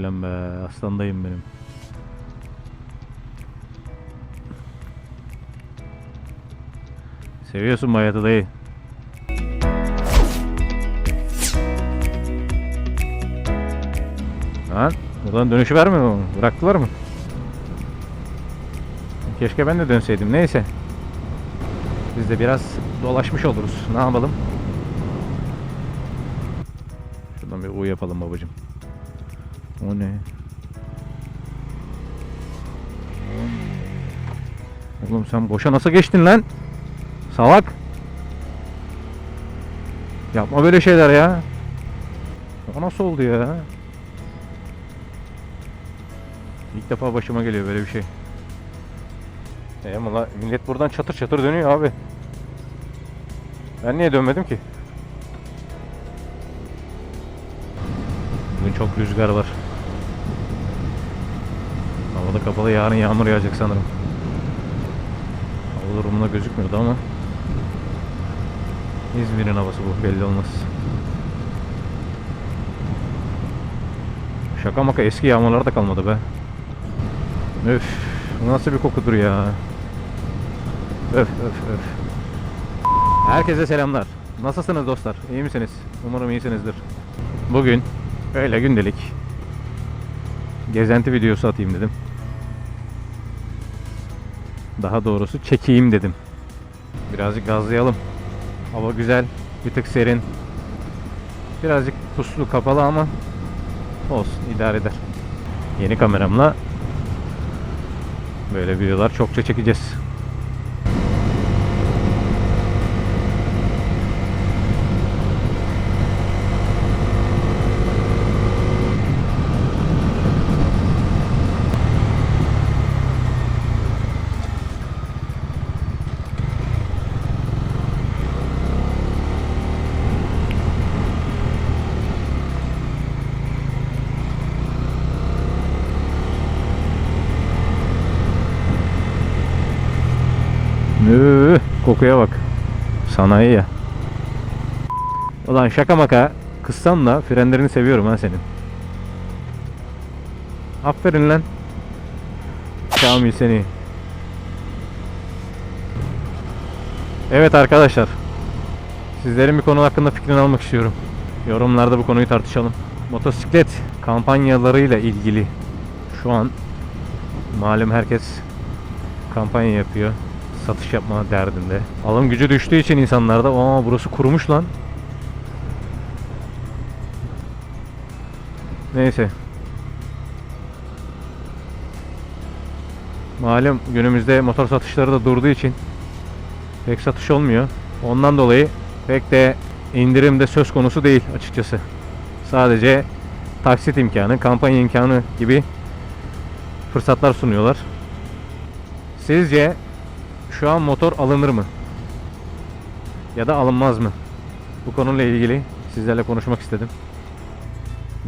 Lan be aslandayım benim. Seviyorsun bu hayatı dayı. Lan buradan dönüşü vermiyor mu? Bıraktılar mı? Keşke ben de dönseydim. Neyse. Biz de biraz dolaşmış oluruz. Ne yapalım? Şuradan bir U yapalım babacım. O ne? Oğlum sen boşa nasıl geçtin lan? Salak. Yapma böyle şeyler ya. O nasıl oldu ya? İlk defa başıma geliyor böyle bir şey. E ama la millet buradan çatır çatır dönüyor abi. Ben niye dönmedim ki? Bugün çok rüzgar var. Havada kapalı yarın yağmur yağacak sanırım. Hava durumunda gözükmüyordu ama İzmir'in havası bu belli olmaz. Şaka maka eski yağmurlar da kalmadı be. Öf nasıl bir kokudur ya. Öf öf öf. Herkese selamlar. Nasılsınız dostlar? İyi misiniz? Umarım iyisinizdir. Bugün öyle gündelik gezenti videosu atayım dedim. Daha doğrusu çekeyim dedim. Birazcık gazlayalım. Hava güzel, bir tık serin. Birazcık puslu kapalı ama olsun idare eder. Yeni kameramla böyle videolar çokça çekeceğiz. Kokuya bak. Sanayi ya. Ulan şaka maka kıssan da frenlerini seviyorum ha senin. Aferin lan. Kamil seni. Evet arkadaşlar. Sizlerin bir konu hakkında fikrini almak istiyorum. Yorumlarda bu konuyu tartışalım. Motosiklet kampanyalarıyla ilgili şu an malum herkes kampanya yapıyor. Satış yapma derdinde. Alım gücü düştüğü için insanlarda aa burası kurumuş lan. Neyse. Malum günümüzde motor satışları da durduğu için pek satış olmuyor. Ondan dolayı pek de indirim de söz konusu değil açıkçası. Sadece taksit imkanı, kampanya imkanı gibi fırsatlar sunuyorlar. Sizce şu an motor alınır mı? Ya da alınmaz mı? Bu konuyla ilgili sizlerle konuşmak istedim.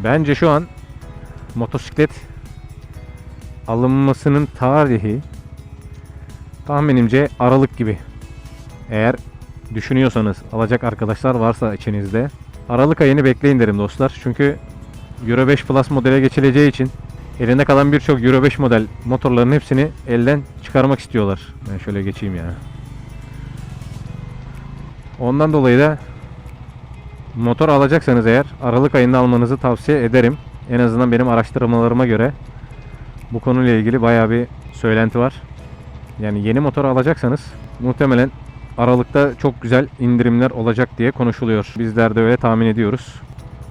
Bence şu an motosiklet alınmasının tarihi tahminimce Aralık gibi. Eğer düşünüyorsanız alacak arkadaşlar varsa içinizde Aralık ayını bekleyin derim dostlar. Çünkü Euro 5 Plus modele geçileceği için elinde kalan birçok Euro 5 model motorların hepsini elden çıkarmak istiyorlar. Ben şöyle geçeyim ya. Ondan dolayı da motor alacaksanız eğer Aralık ayında almanızı tavsiye ederim. En azından benim araştırmalarıma göre bu konuyla ilgili bayağı bir söylenti var. Yani yeni motor alacaksanız muhtemelen Aralık'ta çok güzel indirimler olacak diye konuşuluyor. Bizler de öyle tahmin ediyoruz.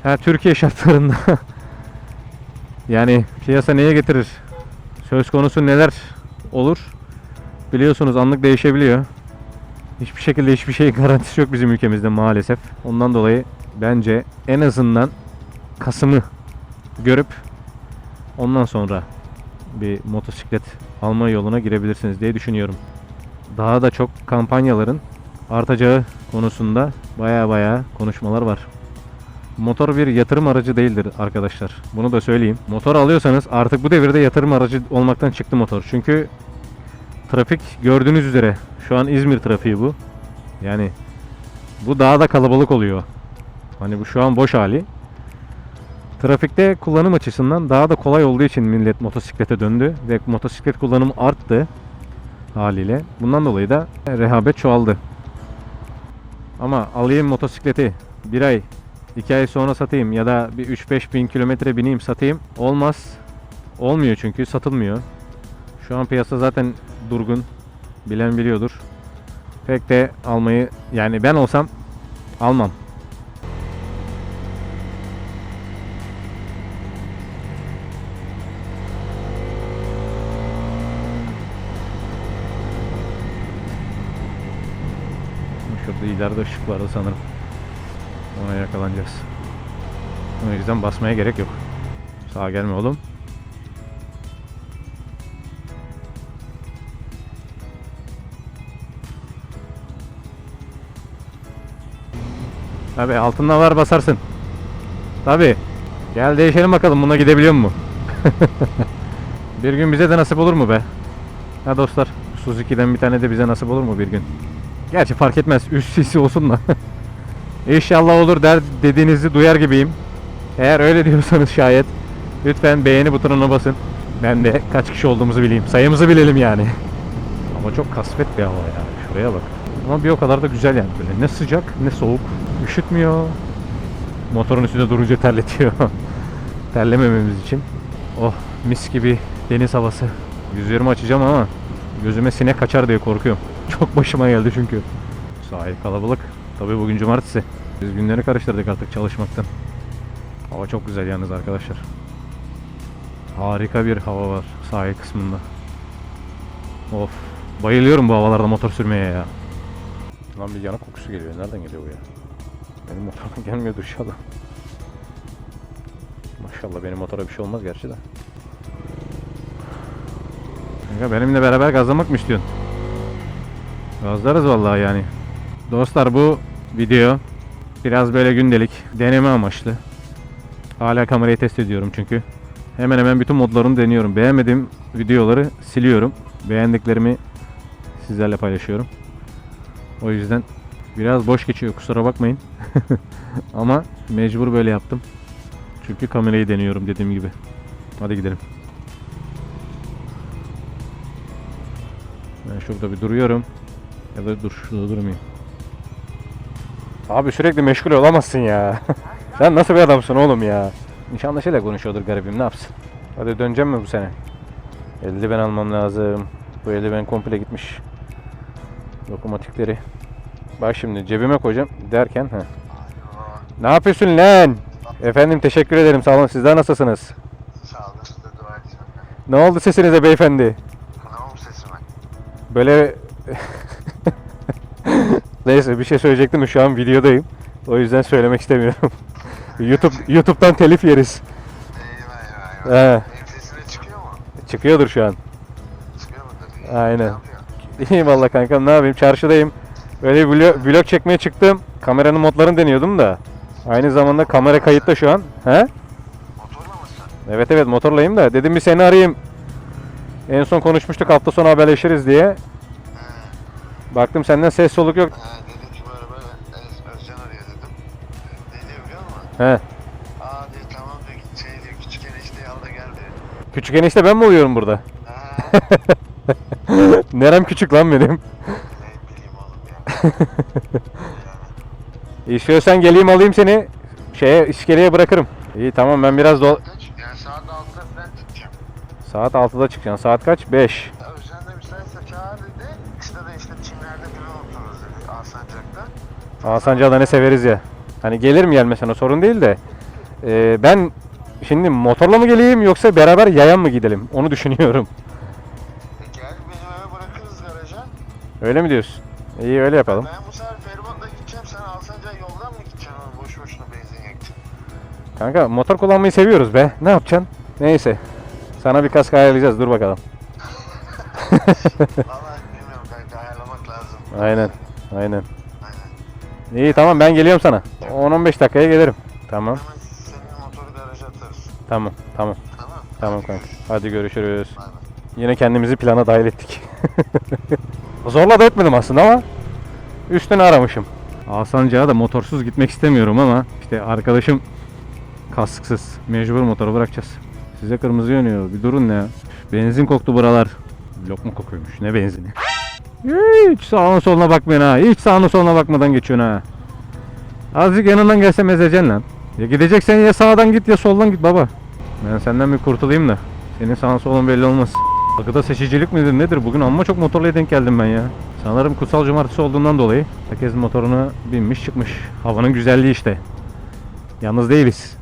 Ha Türkiye şartlarında yani piyasa neye getirir? Söz konusu neler olur? Biliyorsunuz anlık değişebiliyor. Hiçbir şekilde hiçbir şey garantisi yok bizim ülkemizde maalesef. Ondan dolayı bence en azından Kasım'ı görüp ondan sonra bir motosiklet alma yoluna girebilirsiniz diye düşünüyorum. Daha da çok kampanyaların artacağı konusunda baya baya konuşmalar var. Motor bir yatırım aracı değildir arkadaşlar. Bunu da söyleyeyim. Motor alıyorsanız artık bu devirde yatırım aracı olmaktan çıktı motor. Çünkü trafik gördüğünüz üzere şu an İzmir trafiği bu. Yani bu daha da kalabalık oluyor. Hani bu şu an boş hali. Trafikte kullanım açısından daha da kolay olduğu için millet motosiklete döndü ve motosiklet kullanımı arttı haliyle. Bundan dolayı da rehabet çoğaldı. Ama alayım motosikleti bir ay, iki ay sonra satayım ya da bir 3-5 bin kilometre bineyim satayım olmaz. Olmuyor çünkü satılmıyor. Şu an piyasa zaten durgun. Bilen biliyordur. Pek de almayı yani ben olsam almam. Şurada ileride ışık vardı sanırım. Ona yakalanacağız. O yüzden basmaya gerek yok. Sağa gelme oğlum. Tabi altında var basarsın. Tabi. Gel değişelim bakalım buna gidebiliyor mu? bir gün bize de nasip olur mu be? Ha dostlar Suzuki'den bir tane de bize nasip olur mu bir gün? Gerçi fark etmez. Üst sisi olsun da. İnşallah olur der dediğinizi duyar gibiyim. Eğer öyle diyorsanız şayet lütfen beğeni butonuna basın. Ben de kaç kişi olduğumuzu bileyim. Sayımızı bilelim yani. Ama çok kasvet bir hava ya. Şuraya bak. Ama bir o kadar da güzel yani böyle. Ne sıcak ne soğuk. Üşütmüyor. Motorun üstünde durunca terletiyor. Terlemememiz için. Oh mis gibi deniz havası. Yüzlerimi açacağım ama gözüme sinek kaçar diye korkuyorum. Çok başıma geldi çünkü. Sahil kalabalık. Tabii bugün cumartesi. Biz günleri karıştırdık artık çalışmaktan. Hava çok güzel yalnız arkadaşlar. Harika bir hava var sahil kısmında. Of. Bayılıyorum bu havalarda motor sürmeye ya. Lan bir yanık kokusu geliyor. Nereden geliyor bu ya? Benim motoruma gelmiyordur inşallah. Maşallah benim motora bir şey olmaz gerçi de. Kanka benimle beraber gazlamak mı istiyorsun? Gazlarız vallahi yani. Dostlar bu video biraz böyle gündelik deneme amaçlı. Hala kamerayı test ediyorum çünkü. Hemen hemen bütün modlarını deniyorum. Beğenmediğim videoları siliyorum. Beğendiklerimi sizlerle paylaşıyorum. O yüzden biraz boş geçiyor kusura bakmayın. Ama mecbur böyle yaptım. Çünkü kamerayı deniyorum dediğim gibi. Hadi gidelim. Ben şurada bir duruyorum. Ya da dur şurada durmayayım. Abi sürekli meşgul olamazsın ya. Sen nasıl bir adamsın oğlum ya? Nişanlısıyla konuşuyordur garibim ne yapsın? Hadi döneceğim mi bu sene? Eldiven almam lazım. Bu eldiven komple gitmiş. Dokunmatikleri. Bak şimdi cebime koyacağım derken. Heh. Ne yapıyorsun lan? Efendim teşekkür ederim sağ olun. Sizler nasılsınız? Sağ olun siz de dua edin. Ne oldu sesinize beyefendi? Kanamam sesime. Böyle Neyse bir şey söyleyecektim şu an videodayım. O yüzden söylemek istemiyorum. YouTube YouTube'dan telif yeriz. Eyvah eyvah eyvah. Benim çıkıyor mu? çıkıyordur şu an. Çıkıyor mudur? Aynen. İyiyim valla kankam ne yapayım çarşıdayım. Böyle vlog, vlog çekmeye çıktım. Kameranın modlarını deniyordum da. Aynı zamanda kamera kayıtta şu an. He? Motorla mısın? Evet evet motorlayım da. Dedim bir seni arayayım. En son konuşmuştuk hafta sonu haberleşiriz diye. Baktım senden ses soluk yok. He dedim ki böyle böyle Öz- Özcan arıyor dedim. Ne diyor biliyor musun? He. Aa diyor tamam diyor şey diyor küçük enişteyi al da gel diyor. Küçük enişte ben mi oluyorum burada? Ha. Nerem küçük lan benim. ne bileyim oğlum ya. İstiyorsan geleyim alayım seni. Şeye iskeleye bırakırım. İyi tamam ben biraz dol... Kaç? Yani saat 6'da falan çıkacağım. Saat 6'da çıkacaksın. Saat kaç? 5. Alsancak'ta. Ne severiz ya. Hani gelir mi gelmesen o sorun değil de. Ee, ben şimdi motorla mı geleyim yoksa beraber yayan mı gidelim? Onu düşünüyorum. E gel beni eve bırakırız garaja. Öyle mi diyorsun? İyi öyle yapalım. Ben bu sefer feribotla gideceğim. Sen Alsancak'a yoldan mı gideceksin oğlum? Boş boşuna benzin yakacaksın. Kanka motor kullanmayı seviyoruz be. Ne yapacaksın? Neyse. Sana bir kask ayarlayacağız. Dur bakalım. Vallahi bilmiyorum kanka ayarlamak lazım. Aynen. Aynen. İyi tamam ben geliyorum sana. 10-15 dakikaya gelirim. Tamam. Hemen senin motoru garaja atarız. Tamam. Tamam. Tamam. Tamam kanka. Hadi görüşürüz. Bay bay. Yine kendimizi plana dahil ettik. Zorla da etmedim aslında ama üstüne aramışım. Alsancak'a da motorsuz gitmek istemiyorum ama işte arkadaşım Kasksız. Mecbur motoru bırakacağız. Size kırmızı yanıyor. Bir durun ya. Benzin koktu buralar. Lokma kokuyormuş. Ne benzini? Hiç sağına soluna bakmayın ha. Hiç sağına soluna bakmadan geçiyorsun ha. Azıcık yanından gelsem ezeceksin lan. Ya gideceksen ya sağdan git ya soldan git baba. Ben senden bir kurtulayım da. Senin sağın solun belli olmaz. Akıda seçicilik midir nedir? Bugün amma çok motorluya denk geldim ben ya. Sanırım kutsal cumartesi olduğundan dolayı herkes motoruna binmiş çıkmış. Havanın güzelliği işte. Yalnız değiliz.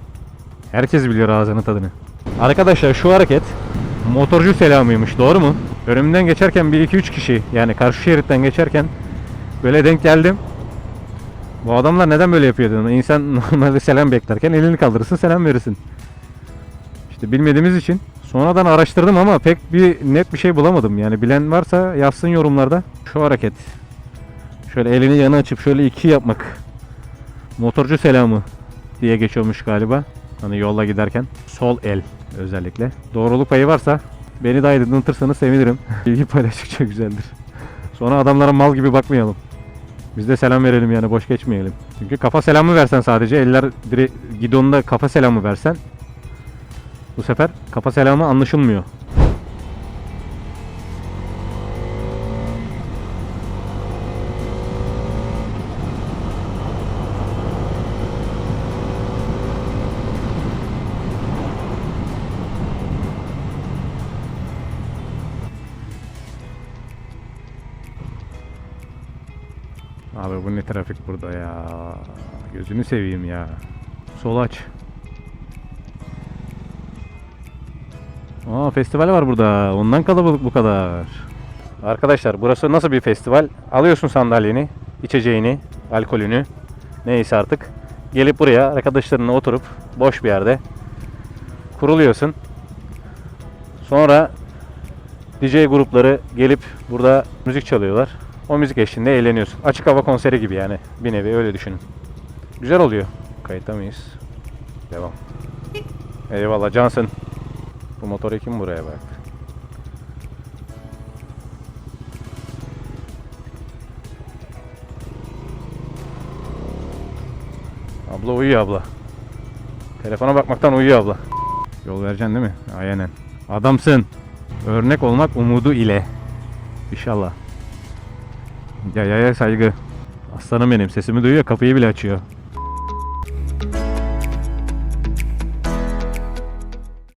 Herkes biliyor ağzının tadını. Arkadaşlar şu hareket motorcu selamıymış doğru mu? Önümden geçerken bir iki üç kişi yani karşı şeritten geçerken böyle denk geldim. Bu adamlar neden böyle yapıyor dedim. İnsan normalde selam beklerken elini kaldırırsın selam verirsin. İşte bilmediğimiz için sonradan araştırdım ama pek bir net bir şey bulamadım. Yani bilen varsa yazsın yorumlarda. Şu hareket. Şöyle elini yana açıp şöyle iki yapmak. Motorcu selamı diye geçiyormuş galiba. Hani yolda giderken. Sol el özellikle. Doğruluk payı varsa beni de aydınlatırsanız sevinirim. Bilgi paylaştıkça güzeldir. Sonra adamlara mal gibi bakmayalım. Biz de selam verelim yani boş geçmeyelim. Çünkü kafa selamı versen sadece eller gidonda kafa selamı versen bu sefer kafa selamı anlaşılmıyor. Abi bu ne trafik burada ya. Gözünü seveyim ya. Sol aç. Aa festival var burada. Ondan kalabalık bu kadar. Arkadaşlar burası nasıl bir festival? Alıyorsun sandalyeni, içeceğini, alkolünü. Neyse artık. Gelip buraya arkadaşlarınla oturup boş bir yerde kuruluyorsun. Sonra DJ grupları gelip burada müzik çalıyorlar. O müzik eşliğinde eğleniyorsun. Açık hava konseri gibi yani. Bir nevi öyle düşünün. Güzel oluyor. Kayıtta mıyız? Devam. Eyvallah Johnson. Bu motoru kim buraya bıraktı? Abla uyuyor abla. Telefona bakmaktan uyuyor abla. Yol vereceksin değil mi? Aynen. Adamsın. Örnek olmak umudu ile. İnşallah. Ya ya ya saygı. Aslanım benim sesimi duyuyor kapıyı bile açıyor.